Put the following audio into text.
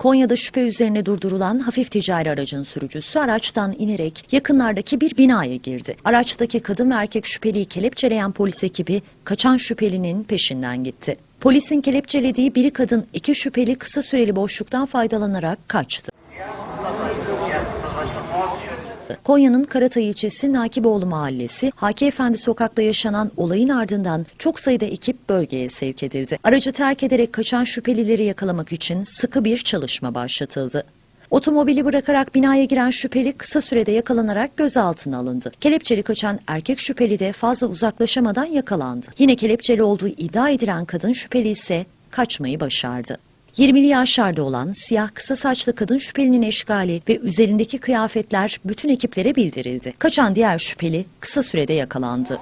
Konya'da şüphe üzerine durdurulan hafif ticari aracın sürücüsü araçtan inerek yakınlardaki bir binaya girdi. Araçtaki kadın ve erkek şüpheliyi kelepçeleyen polis ekibi kaçan şüphelinin peşinden gitti. Polisin kelepçelediği biri kadın iki şüpheli kısa süreli boşluktan faydalanarak kaçtı. Konya'nın Karatay ilçesi Nakiboğlu mahallesi Haki Efendi sokakta yaşanan olayın ardından çok sayıda ekip bölgeye sevk edildi. Aracı terk ederek kaçan şüphelileri yakalamak için sıkı bir çalışma başlatıldı. Otomobili bırakarak binaya giren şüpheli kısa sürede yakalanarak gözaltına alındı. Kelepçeli kaçan erkek şüpheli de fazla uzaklaşamadan yakalandı. Yine kelepçeli olduğu iddia edilen kadın şüpheli ise kaçmayı başardı. 20'li yaşlarda olan siyah kısa saçlı kadın şüphelinin eşgali ve üzerindeki kıyafetler bütün ekiplere bildirildi. Kaçan diğer şüpheli kısa sürede yakalandı.